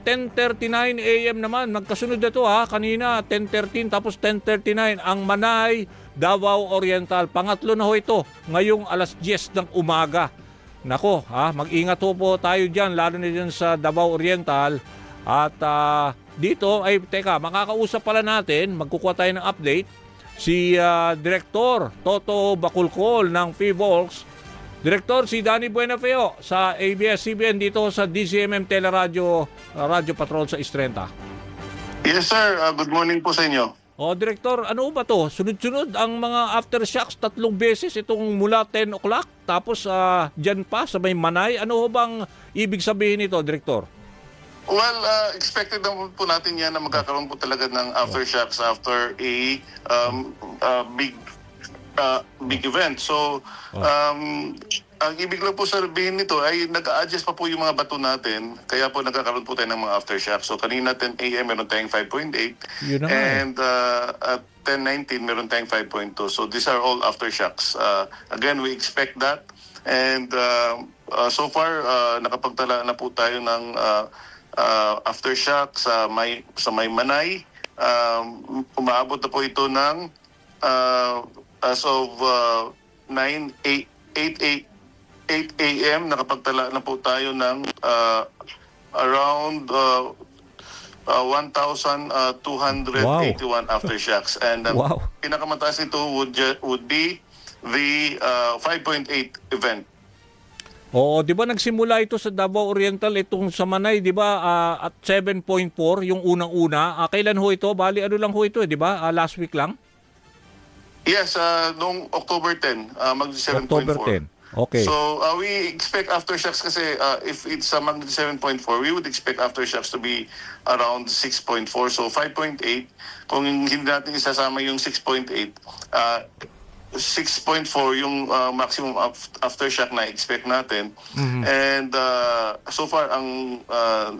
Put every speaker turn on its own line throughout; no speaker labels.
10.39 a.m. naman, magkasunod na to ha. Kanina 10.13 tapos 10.39 ang Manay, Davao Oriental. Pangatlo na ho ito, ngayong alas 10 ng umaga. Nako, ha, mag-ingat ho po tayo dyan, lalo na dyan sa Davao Oriental. At ah, dito, ay teka, makakausap pala natin, magkukuha tayo ng update, si ah, Director Toto Bakulkol ng PVOLX Direktor si Danny Buenafeo sa ABS-CBN dito sa DCMM Teleradio uh, Radio Patrol sa Istrenta.
Yes sir, Uh, good morning po sa inyo.
O Direktor, ano ba to? Sunod-sunod ang mga aftershocks tatlong beses itong mula 10 o'clock tapos uh, dyan pa sa may Manay. Ano ho bang ibig sabihin nito, Direktor?
Well, uh, expected naman po natin yan na magkakaroon po talaga ng aftershocks after a um, uh, big uh, big event. So, um, ang ibig lang po sabihin nito ay nag-adjust pa po yung mga bato natin. Kaya po nagkakaroon po tayo ng mga aftershocks. So, kanina 10 a.m. meron tayong 5.8.
Yun na nga eh.
And uh, at 10.19 meron tayong 5.2. So, these are all aftershocks. Uh, again, we expect that. And uh, uh, so far, uh, nakapagtala na po tayo ng uh, uh, aftershock sa may, sa may Manay. Um, umaabot na po ito ng uh, as of uh, 9, 8, 8, 8, 8 a.m. nakapagtala na po tayo ng uh, around uh, uh, 1,281 aftershocks. And ang
Wow.
pinakamataas nito would, would be the uh, 5.8 event.
Oo, 'di ba nagsimula ito sa Davao Oriental itong sa Manay, 'di ba? ah, at 7.4 yung unang-una. Ah, kailan ho ito? Bali ano lang ho ito, eh, 'di ba? Ah, last week lang.
Yes, uh, noong October 10, uh, mag 7.4.
October 10. Okay.
So uh, we expect aftershocks kasi uh, if it's a magnitude 7.4, we would expect aftershocks to be around 6.4. So 5.8, kung hindi natin isasama yung 6.8, uh, 6.4 yung uh, maximum af- aftershock na expect natin. And uh, so far, ang uh,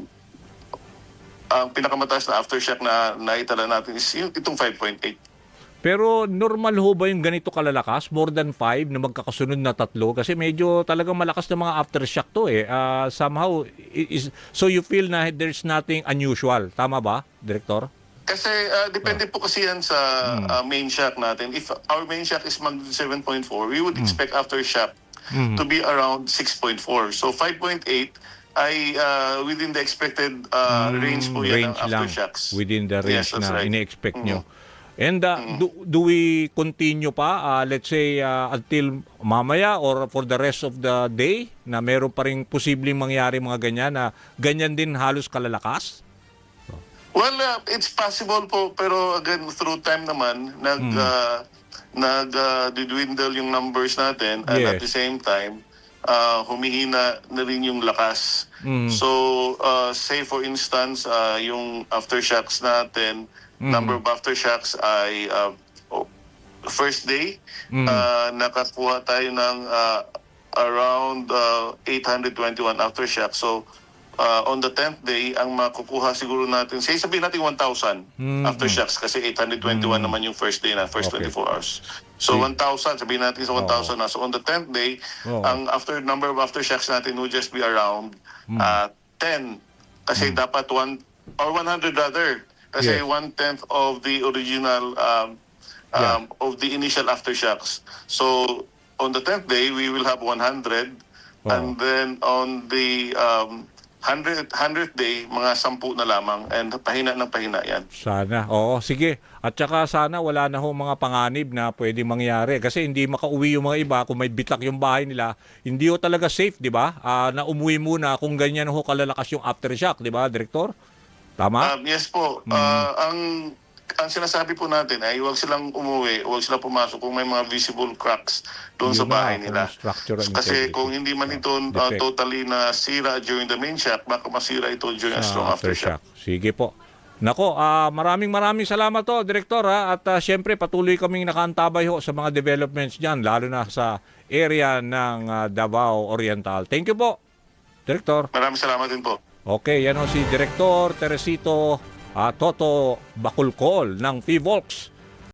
ang pinakamataas na aftershock na naitala natin is yung, itong 5.8.
Pero normal ho ba yung ganito kalalakas? More than 5 na magkakasunod na tatlo? Kasi medyo talagang malakas na mga aftershock to eh. Ah, somehow, is, so you feel na there's nothing unusual. Tama ba, Director?
Kasi uh, depende po kasi yan sa uh, main shock natin. If our main shock is mag 7.4, we would expect aftershock to be around 6.4. So 5.8 ay uh, within the expected uh, range po yan ng
Hmm, range lang
aftershocks.
within the range
Yes,
na
right.
ini-expect
Mhm.
nyo. And uh, do, do we continue pa, uh, let's say, uh, until mamaya or for the rest of the day na meron pa rin posibleng mangyari mga ganyan na ganyan din halos kalalakas?
Well, uh, it's possible po pero again through time naman nag
Hmm.
uh, nag uh, yung numbers natin and at
Yes.
the same time uh, humihina na rin yung lakas.
Hmm.
So uh, say for instance uh, yung aftershocks natin
Hmm.
number of aftershocks ay uh, oh, first day
Hmm.
uh, nakakuha tayo ng uh, around uh, 821 aftershocks. So uh, on the 10th day, ang makukuha siguro natin, say sabihin natin 1,000
Mhm.
aftershocks kasi 821 naman yung first day na, first
Okay.
24 hours. So 1,000, sabihin natin sa 1,000 na. So on the 10th day,
Oo.
ang after number of aftershocks natin will just be around
Hmm.
uh, 10. Kasi dapat one, or 100 rather. Kasi
Yes.
one-tenth of the original um,
Yeah.
um, of the initial aftershocks. So on the 10th day, we will have 100.
Oo.
And then on the um, 100th, 100th day, mga 10 na lamang. And pahina ng pahina yan.
Sana. Oo, sige. At saka sana wala na ho mga panganib na pwedeng mangyari. Kasi hindi makauwi yung mga iba kung may bitak yung bahay nila. Hindi ho talaga safe, di ba? Ah, na umuwi muna kung ganyan ho kalalakas yung aftershock, di ba, Direktor? Tama?
Um, yes po.
Mm.
Uh, ang ang sinasabi po natin ay huwag silang umuwi, huwag silang pumasok kung may mga visible cracks doon sa bahay nila.
structural
Kasi kung hindi man ito uh, totally na sira during the main shock, baka masira ito during a strong
Ah,
aftershock.
Sige po. Nako, ah, maraming maraming salamat to, Direktor. Ha? At ah, syempre, patuloy kaming nakaantabay ho sa mga developments dyan, lalo na sa area ng ah, Davao Oriental. Thank you po, Direktor.
Maraming salamat din po.
Okay, yan o si Direktor Teresito ah, Toto Bakulkol ng PVOLX